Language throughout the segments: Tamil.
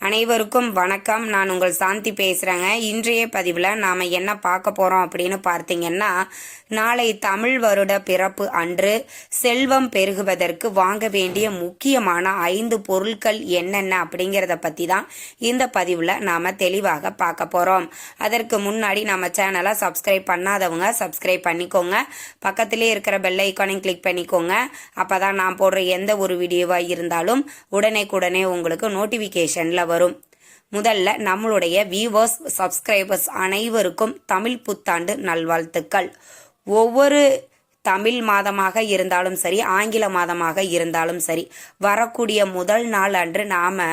அனைவருக்கும் வணக்கம். நான் உங்கள் சாந்தி பேசுகிறேங்க இன்றைய பதிவில் நாம் என்ன பார்க்க போகிறோம் அப்படின்னு பார்த்தீங்கன்னா நாளை தமிழ் வருட பிறப்பு அன்று செல்வம் பெருகுவதற்கு வாங்க வேண்டிய முக்கியமான ஐந்து பொருட்கள் என்னென்ன அப்படிங்கிறத பற்றி தான் இந்த பதிவில் நாம் தெளிவாக பார்க்க போகிறோம் அதற்கு முன்னாடி நம்ம சேனலை சப்ஸ்கிரைப் பண்ணாதவங்க சப்ஸ்கிரைப் பண்ணிக்கோங்க. பக்கத்திலே இருக்கிற பெல் ஐக்கானையும் கிளிக் பண்ணிக்கோங்க. அப்போ தான் நான் போடுற எந்த ஒரு வீடியோவாக இருந்தாலும் உடனே உங்களுக்கு நோட்டிஃபிகேஷனில் வரும். முதல்ல நம்மளுடைய வியூவர்ஸ் சப்ஸ்கிரைபர்ஸ் அனைவருக்கும் தமிழ் புத்தாண்டு நல்வாழ்த்துக்கள். ஒவ்வொரு தமிழ் மாதமாக இருந்தாலும் சரி ஆங்கில மாதமாக இருந்தாலும் சரி வரக்கூடிய முதல் நாள் அன்று நாம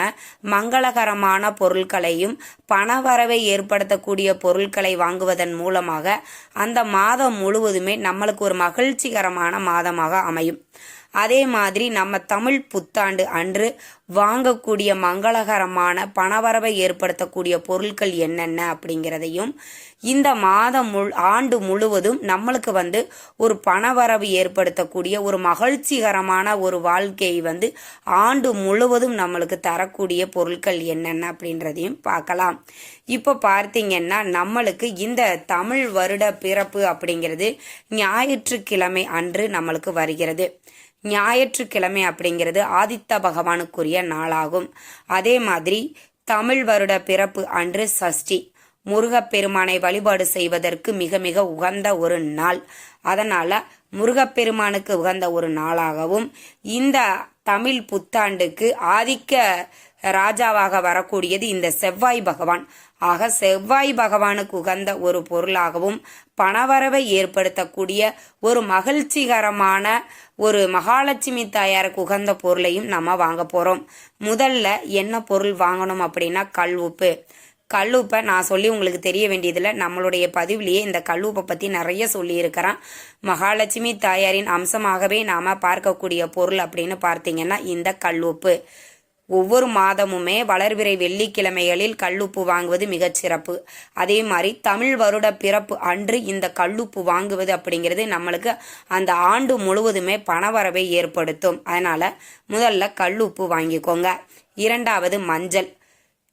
மங்களகரமான பொருட்களையும் பணவரவை ஏற்படுத்தக்கூடிய பொருட்களை வாங்குவதன் மூலமாக அந்த மாதம் முழுவதுமே நம்மளுக்கு ஒரு மகிழ்ச்சிகரமான மாதமாக அமையும். அதே மாதிரி நம்ம தமிழ் புத்தாண்டு அன்று வாங்கக்கூடிய மங்களகரமான பணவரவை ஏற்படுத்தக்கூடிய பொருட்கள் என்னென்ன அப்படிங்கிறதையும் இந்த மாதம் முழு ஆண்டு முழுவதும் நம்மளுக்கு வந்து ஒரு பணவரவு ஏற்படுத்தக்கூடிய ஒரு மகிழ்ச்சிகரமான ஒரு வாழ்க்கையை வந்து ஆண்டு முழுவதும் நம்மளுக்கு தரக்கூடிய பொருட்கள் என்னென்ன அப்படின்றதையும் பார்க்கலாம். இப்போ பார்த்தீங்கன்னா நம்மளுக்கு இந்த தமிழ் வருட பிறப்பு அப்படிங்கிறது ஞாயிற்றுக்கிழமை அன்று நம்மளுக்கு வருகிறது. ஞாயிற்றுக்கிழமை அப்படிங்கிறது ஆதித்த பகவானுக்குரிய நாளாகும். அதே மாதிரி தமிழ் வருட பிறப்பு அன்று சஷ்டி. முருகப்பெருமானை வழிபாடு செய்வதற்கு மிக மிக உகந்த ஒரு நாள். அதனால முருகப்பெருமானுக்கு உகந்த ஒரு நாளாகவும் இந்த தமிழ் புத்தாண்டுக்கு ஆதிக்க ராஜாவாக வரக்கூடியது இந்த செவ்வாய் பகவான். ஆக செவ்வாய் பகவானுக்கு உகந்த ஒரு பொருளாகவும் பணவரவை ஏற்படுத்தக்கூடிய ஒரு மகிழ்ச்சிகரமான ஒரு மகாலட்சுமி தாயாருக்கு உகந்த பொருளையும் நம்ம வாங்க போறோம். முதல்ல என்ன பொருள் வாங்கணும் அப்படின்னா கல் உப்பு. கல்லுப்பை நான் சொல்லி உங்களுக்கு தெரிய வேண்டியதில் நம்மளுடைய பதிவிலேயே இந்த கல்லுப்பை பற்றி நிறைய சொல்லியிருக்கிறேன். மகாலட்சுமி தாயாரின் அம்சமாகவே நாம் பார்க்கக்கூடிய பொருள் அப்படின்னு பார்த்தீங்கன்னா இந்த கல்லுப்பு ஒவ்வொரு மாதமுமே வளர்விரை வெள்ளிக்கிழமைகளில் கல்லுப்பு வாங்குவது மிகச் சிறப்பு. அதே மாதிரி தமிழ் வருட பிறப்பு அன்று இந்த கல்லுப்பு வாங்குவது அப்படிங்கிறது நம்மளுக்கு அந்த ஆண்டு முழுவதுமே பணவரவை ஏற்படுத்தும். அதனால முதல்ல கல்லுப்பு வாங்கிக்கோங்க. இரண்டாவது மஞ்சள்.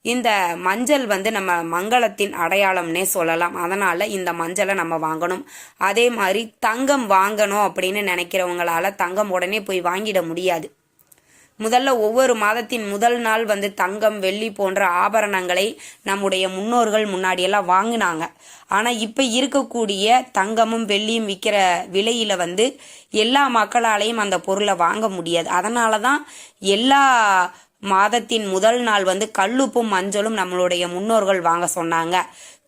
இந்த மஞ்சள் வந்து நம்ம மங்களத்தின் அடையாளம்னே சொல்லலாம். அதனால இந்த மஞ்சளை நம்ம வாங்கணும். அதே மாதிரி தங்கம் வாங்கணும் அப்படின்னு நினைக்கிறவங்களால தங்கம் உடனே போய் வாங்கிட முடியாது. முதல்ல ஒவ்வொரு மாதத்தின் முதல் நாள் வந்து தங்கம் வெள்ளி போன்ற ஆபரணங்களை நம்முடைய முன்னோர்கள் முன்னாடியெல்லாம் வாங்கினாங்க. ஆனால் இப்போ இருக்கக்கூடிய தங்கமும் வெள்ளியும் விற்கிற விலையில் வந்து எல்லா மக்களாலையும் அந்த பொருளை வாங்க முடியாது. அதனால தான் எல்லா மாதத்தின் முதல் நாள் வந்து கல்லுப்பும் மஞ்சளும் நம்மளுடைய முன்னோர்கள் வாங்க சொன்னாங்க.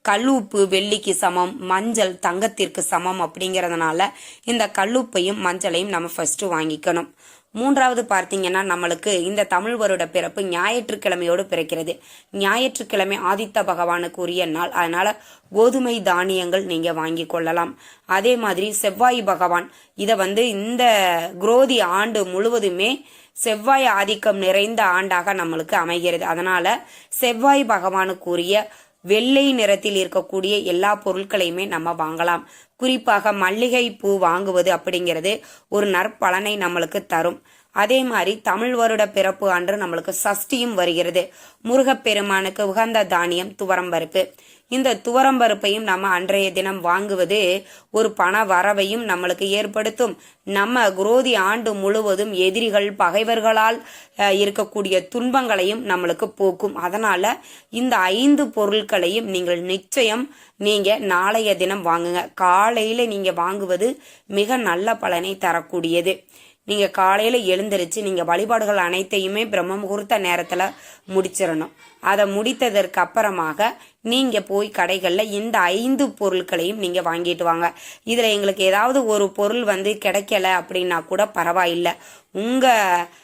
கல்லுப்பு வெள்ளிக்கு சமம் மஞ்சள் தங்கத்திற்கு சமம் அப்படிங்கிறதுனால இந்த கல்லுப்பையும் மஞ்சளையும் நம்ம ஃபஸ்ட்டு வாங்கிக்கணும். மூன்றாவது பார்த்தீங்கன்னா நம்மளுக்கு இந்த தமிழ் வருட பிறப்பு ஞாயிற்றுக்கிழமையோடு பிறக்கிறது. ஞாயிற்றுக்கிழமை ஆதித்த பகவானுக்கு உரிய நாள். அதனால கோதுமை தானியங்கள் நீங்க வாங்கி கொள்ளலாம். அதே மாதிரி செவ்வாய் பகவான் இதை வந்து இந்த குரோதி ஆண்டு முழுவதுமே செவ்வாய் ஆதிக்கம் நிறைந்த ஆண்டாக நம்மளுக்கு அமைகிறது. அதனால செவ்வாய் பகவானுக்குரிய வெள்ளை நிறத்தில் இருக்கக்கூடிய எல்லா பொருட்களையுமே நம்ம வாங்கலாம். குறிப்பாக மல்லிகை பூ வாங்குவது அப்படிங்கிறது ஒரு நற்பலனை நம்மளுக்கு தரும். அதே மாதிரி தமிழ் வருட பிறப்பு அன்று நம்மளுக்கு சஷ்டியும் வருகிறது. முருகப்பெருமானுக்கு உகந்த தானியம் துவரம் பருப்பு. இந்த துவரம்பருப்பையும் நம்ம அன்றைய தினம் வாங்குவது ஒரு பண வரவையும் நம்மளுக்கு ஏற்படுத்தும். நம்ம குரோதி ஆண்டு முழுவதும் எதிரிகள் பகைவர்களால் இருக்கக்கூடிய துன்பங்களையும் நம்மளுக்கு போக்கும். அதனால இந்த ஐந்து பொருட்களையும் நீங்கள் நிச்சயம் நீங்க நாளைய தினம் வாங்குங்க. காலையில நீங்க வாங்குவது மிக நல்ல பலனை தரக்கூடியது. நீங்க காலையில எழுந்திருச்சு நீங்க வழிபாடுகள் அனைத்தையுமே பிரம்ம முகூர்த்த நேரத்துல முடிச்சிடணும் அதை முடித்ததற்கு அப்புறமாக நீங்கள் போய் கடைகளில் இந்த ஐந்து பொருட்களையும் நீங்கள் வாங்கிட்டு வாங்க. இதில் எங்களுக்கு ஏதாவது ஒரு பொருள் வந்து கிடைக்கல அப்படின்னா கூட பரவாயில்லை. உங்கள்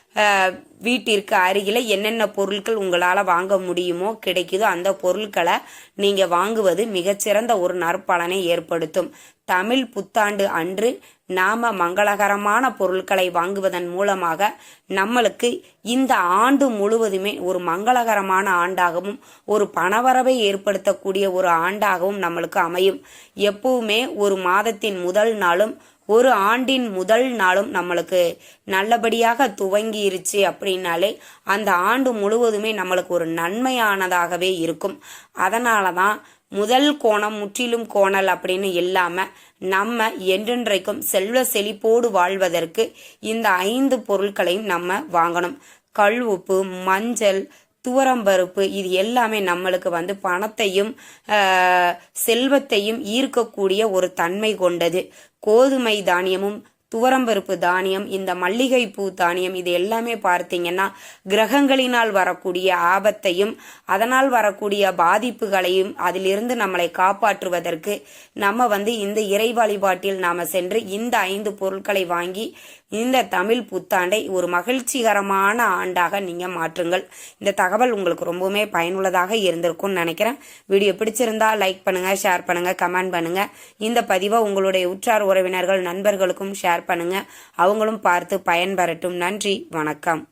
வீட்டிற்கு அருகில் என்னென்ன பொருட்கள் உங்களால் வாங்க முடியுமோ கிடைக்குதோ அந்த பொருட்களை நீங்கள் வாங்குவது மிகச்சிறந்த ஒரு நற்பலனை ஏற்படுத்தும். தமிழ் புத்தாண்டு அன்று நாம மங்களகரமான பொருட்களை வாங்குவதன் மூலமாக நம்மளுக்கு இந்த ஆண்டு முழுவதுமே ஒரு மங்களகரமான ஆண்டாகவும் ஒரு பணவரவை ஏற்படுத்தக்கூடிய ஒரு ஆண்டாகவும் நம்மளுக்கு அமையும். எப்பவுமே ஒரு மாதத்தின் முதல் நாளும் ஒரு ஆண்டின் முதல் நாளும் நம்மளுக்கு நல்லபடியாக துவங்கிருச்சு அப்படின்னாலே அந்த ஆண்டு முழுவதுமே நம்மளுக்கு ஒரு நன்மையானதாகவே இருக்கும். அதனால தான் முதல் கோணம் முற்றிலும் கோணல் அப்படின்னு இல்லாம நம்ம என்றென்றைக்கும் செல்வ செழிப்போடு வாழ்வதற்கு இந்த ஐந்து பொருட்களையும் நம்ம வாங்கணும். கல் உப்பு மஞ்சள் துவரம் பருப்பு இது எல்லாமே நம்மளுக்கு வந்து பணத்தையும் செல்வத்தையும் ஈர்க்கக்கூடிய ஒரு தன்மை கொண்டது. கோதுமை தானியமும் துவரம்பருப்பு தானியம் இந்த மல்லிகைப்பூ தானியம் இது எல்லாமே பார்த்தீங்கன்னா கிரகங்களினால் வரக்கூடிய ஆபத்தையும் அதனால் வரக்கூடிய பாதிப்புகளையும் அதிலிருந்து நம்மளை காப்பாற்றுவதற்கு நம்ம வந்து இந்த இறை வழிபாட்டில் நாம சென்று இந்த ஐந்து பொருட்களை வாங்கி இந்த தமிழ் புத்தாண்டை ஒரு மகிழ்ச்சிகரமான ஆண்டாக நீங்கள் மாற்றுங்கள். இந்த தகவல் உங்களுக்கு ரொம்பவுமே பயனுள்ளதாக இருந்திருக்கும்னு நினைக்கிறேன். வீடியோ பிடிச்சிருந்தா லைக் பண்ணுங்கள் ஷேர் பண்ணுங்கள் கமெண்ட் பண்ணுங்கள் இந்த பதிவை உங்களுடைய உற்றார் உறவினர்கள் நண்பர்களுக்கும் ஷேர் பண்ணுங்கள் அவங்களும் பார்த்து பயன்பெறட்டும். நன்றி வணக்கம்.